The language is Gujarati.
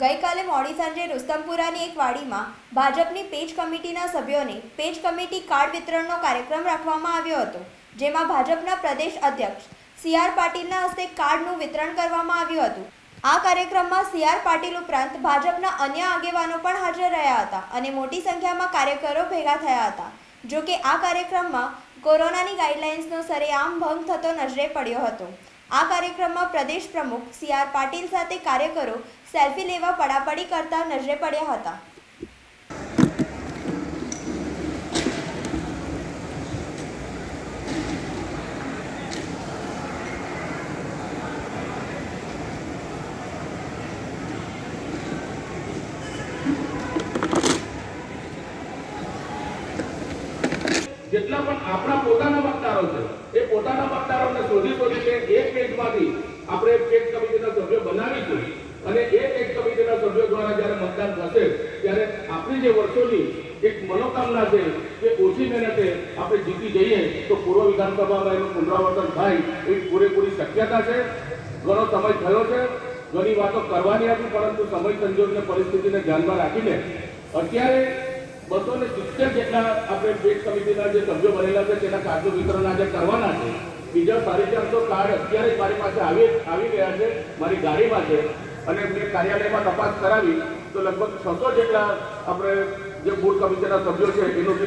ગઈકાલે મોડી સાંજે રુસ્તમપુરાની એક વાડીમાં ભાજપની પેજ કમિટીના સભ્યોને પેજ કમિટી કાર્ડ વિતરણનો કાર્યક્રમ રાખવામાં આવ્યો હતો, જેમાં ભાજપના પ્રદેશ અધ્યક્ષ સી આર પાટીલના હસ્તે કાર્ડનું વિતરણ કરવામાં આવ્યું હતું. આ કાર્યક્રમમાં સી આર પાટીલ ઉપરાંત ભાજપના અન્ય આગેવાનો પણ હાજર રહ્યા હતા અને મોટી સંખ્યામાં કાર્યકરો ભેગા થયા હતા. જો કે આ કાર્યક્રમમાં કોરોનાની ગાઈડલાઇન્સનો સરેઆમ ભંગ થતો નજરે પડ્યો હતો. આ કાર્યક્રમમાં પ્રદેશ પ્રમુખ સી પાટીલ સાથે કાર્યકરો સેલ્ફી લેવા પડાપડી કરતા નજરે પડ્યા હતા. જેટલા પણ આપણા પોતાના મતદારો છે, એ પોતાના મતદારોને શોધી શોધીને એક પેજમાંથી આપણે પેજ કમિટીના સભ્યો બનાવીશું અને એ પેજ કમિટીના સભ્યો દ્વારા જ્યારે મતદાન થશે, ત્યારે આપણી જે વર્ષોની એક મનોકામના છે કે ઓછી મહેનતે આપણે જીતી જઈએ, તો પૂર્વ વિધાનસભામાં એનું પુનરાવર્તન થાય એ પૂરેપૂરી શક્યતા છે. ઘણો સમય થયો છે, ઘણી વાતો કરવાની હતી, પરંતુ સમય સંજોગને પરિસ્થિતિને ધ્યાનમાં રાખીને અત્યારે બસો ને સિત્તેર જેટલા આપણે પેટ સમિતિના જે સભ્યો બનેલા છે, તેના કાર્ડનું વિતરણ આજે કરવાના છે. બીજા સાડી ચારસો કાર્ડ અત્યારે મારી પાસે આવી આવી ગયા છે, મારી ગાડીમાં છે. અને મેં કાર્યાલયમાં તપાસ કરાવી તો લગભગ છસો જેટલા આપણે જે બોર્ડ કમિટીના સભ્યો છે, એનું